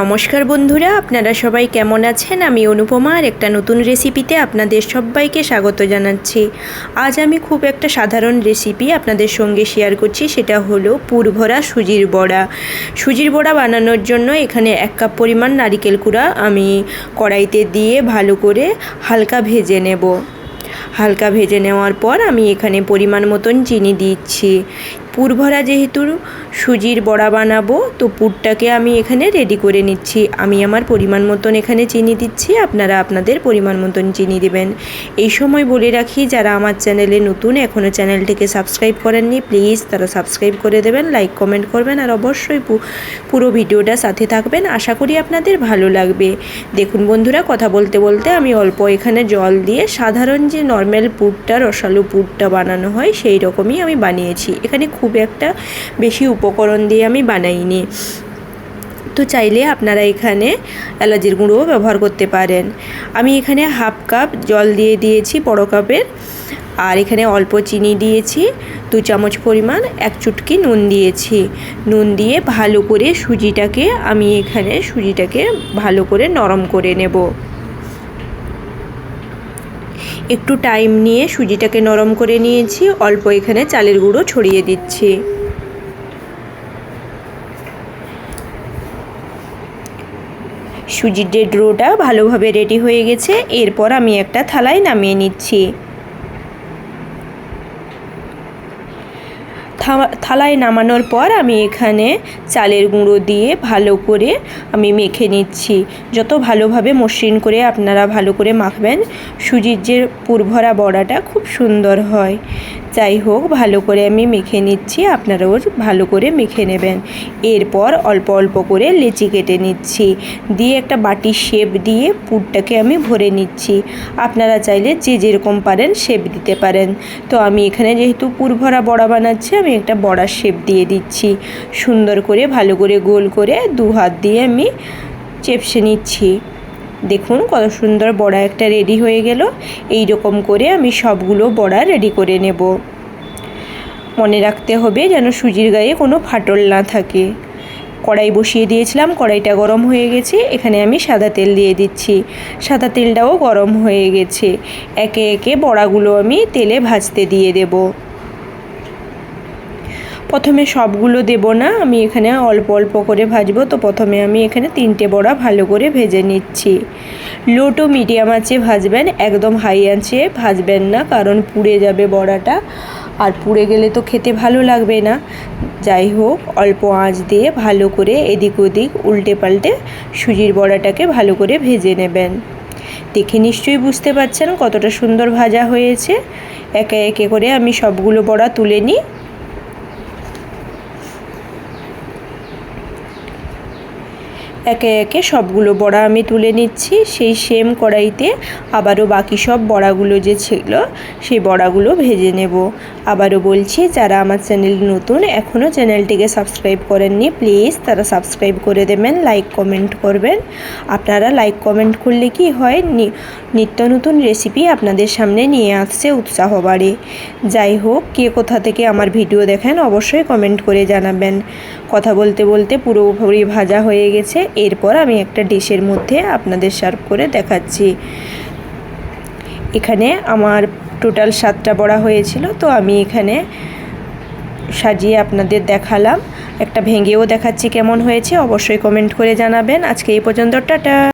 নমস্কার বন্ধুরা, আপনারা সবাই কেমন আছেন? আমি অনুপমা, আর একটা নতুন রেসিপিতে আপনাদের সবাইকে স্বাগত জানাচ্ছি। আজ আমি খুব একটা সাধারণ রেসিপি আপনাদের সঙ্গে শেয়ার করছি, সেটা হলো পুরভরা সুজির বড়া। সুজির বড়া বানানোর জন্য এখানে এক কাপ পরিমাণ নারিকেল কুড়া আমি কড়াইতে দিয়ে ভালো করে হালকা ভেজে নেব। হালকা ভেজে নেওয়ার পর আমি এখানে পরিমাণ মতন চিনি দিচ্ছি। পুরভরা যেহেতু সুজির বড়া বানাবো, তো পুরটাকে আমি এখানে রেডি করে নিচ্ছি। আমি আমার পরিমাণ মতন এখানে চিনি দিচ্ছি, আপনারা আপনাদের পরিমাণ মতন চিনি দেবেন। এই সময় বলে রাখি, যারা আমার চ্যানেলে নতুন এখনও চ্যানেলটিকে সাবস্ক্রাইব করেননি প্লিজ তারা সাবস্ক্রাইব করে দেবেন লাইক কমেন্ট করবেন, আর অবশ্যই পুরো ভিডিওটা সাথে থাকবেন। আশা করি আপনাদের ভালো লাগবে। দেখুন বন্ধুরা, কথা বলতে বলতে আমি অল্প এখানে জল দিয়ে সাধারণ যে নর্মাল পুরটা, রসালো পুরটা বানানো হয়, সেই রকমই আমি বানিয়েছি। এখানে খুব একটা বেশি উপকরণ দিয়ে আমি বানাইনি। তো চাইলে আপনারা এখানে এলাচির গুঁড়োও ব্যবহার করতে পারেন। আমি এখানে হাফ কাপ জল দিয়ে দিয়েছি বড়ো কাপের। আর এখানে অল্প চিনি দিয়েছি, দু চামচ পরিমাণ, এক চুটকি নুন দিয়েছি। নুন দিয়ে ভালো করে সুজিটাকে আমি এখানে সুজিটাকে ভালো করে নরম করে নেব। একটু টাইম নিয়ে সুজিটাকে নরম করে নিয়েছি, অল্প এখানে চালের গুঁড়ো ছড়িয়ে দিচ্ছি। সুজির যে ড্রোটা ভালোভাবে রেডি হয়ে গেছে, এরপর আমি একটা থালায় নামিয়ে নিচ্ছি। থালায় নামানোর পর আমি এখানে চালের গুঁড়ো দিয়ে ভালো করে আমি মেখে নিচ্ছি। যত ভালোভাবে মসৃণ করে আপনারা ভালো করে মাখবেন, সুজির যে পুরভরা বড়াটা খুব সুন্দর হয়। যাই হোক, ভালো করে আমি মেখে নিচ্ছি। আপনারাও ভালো করে মেখে নেবেন। এরপর অল্প অল্প করে লেচি কেটে নিচ্ছি। দিয়ে একটা বাটির শেপ দিয়ে পুরটাকে আমি ভরে নিচ্ছি। আপনারা চাইলে যে যেরকম পারেন শেপ দিতে পারেন। তো আমি এখানে যেহেতু পুর ভরা বড়া বানাচ্ছি, আমি একটা বড়া শেপ দিয়ে দিচ্ছি। সুন্দর করে ভালো করে গোল করে দু হাত দিয়ে আমি চেপসে নিচ্ছি। দেখুন কত সুন্দর বড়া একটা রেডি হয়ে গেল। এই রকম করে আমি সবগুলো বড়া রেডি করে নেব। মনে রাখতে হবে যেন সুজির গায়ে কোনো ফাটল না থাকে। কড়াই বসিয়ে দিয়েছিলাম, কড়াইটা গরম হয়ে গেছে। এখানে আমি সাদা তেল দিয়ে দিচ্ছি। সাদা তেলটাও গরম হয়ে গেছে। একে একে বড়াগুলো আমি তেলে ভাজতে দিয়ে দেবো। প্রথমে সবগুলো দেব না, আমি এখানে অল্প অল্প করে ভাজবো, তো প্রথমে আমি এখানে তিনটে বড়া ভালো করে ভেজে নিচ্ছি। লো টু মিডিয়াম আঁচে ভাজবেন, একদম হাই আঁচে ভাজবেন না, কারণ পুড়ে যাবে বড়াটা, আর পুড়ে গেলে তো খেতে ভালো লাগবে না। যাই হোক, অল্প আঁচ দিয়ে ভালো করে এদিক ওদিক উল্টে পাল্টে সুজির বড়াটাকে ভালো করে ভেজে নেবেন। দেখে নিশ্চয়ই বুঝতে পারছেন কতটা সুন্দর ভাজা হয়েছে। একে একে করে আমি সবগুলো বড়া তুলে নিই। একে একে সবগুলো বড়া আমি তুলে নিচ্ছি। সেই সেম কড়াইতে আবারও বাকি সব বড়াগুলো যে ছিল, সেই বড়াগুলো ভেজে নেব। আবারও বলছি, যারা আমার চ্যানেল নতুন এখনও চ্যানেলটিকে সাবস্ক্রাইব করেননি, প্লিজ তারা সাবস্ক্রাইব করে দেবেন, লাইক, কমেন্ট করবেন। আপনারা লাইক, কমেন্ট করলে কি হয় নিত্য নতুন রেসিপি আপনাদের সামনে নিয়ে আসছে উৎসাহ বাড়ে। যাই হোক, কে কোথা থেকে আমার ভিডিও দেখেন, অবশ্যই কমেন্ট করে জানাবেন। কথা বলতে বলতে পুরোপুরি ভাজা হয়ে গেছে। এরপর আমি একটা ডিশের মধ্যে আপনাদের সার্ভ করে দেখাচ্ছি। এখানে আমার টোটাল সাতটা বড়া হয়েছিল, তো আমি এখানে সাজিয়ে আপনাদের দেখালাম। একটা ভেঙেও দেখাচ্ছি কেমন হয়েছে, অবশ্যই কমেন্ট করে জানাবেন। আজকে এই পর্যন্ত, টাটা!